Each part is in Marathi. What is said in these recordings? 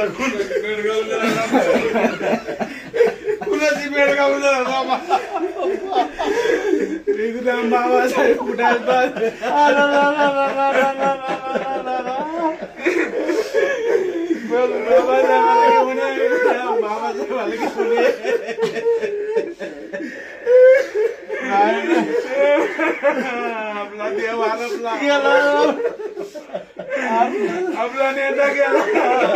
कुणाची बेड गाऊन एकदम बाबासाहेब बाबासाहेब बाबासाहेब आपला देव आला आपला नेता गेला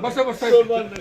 vamos a pasar.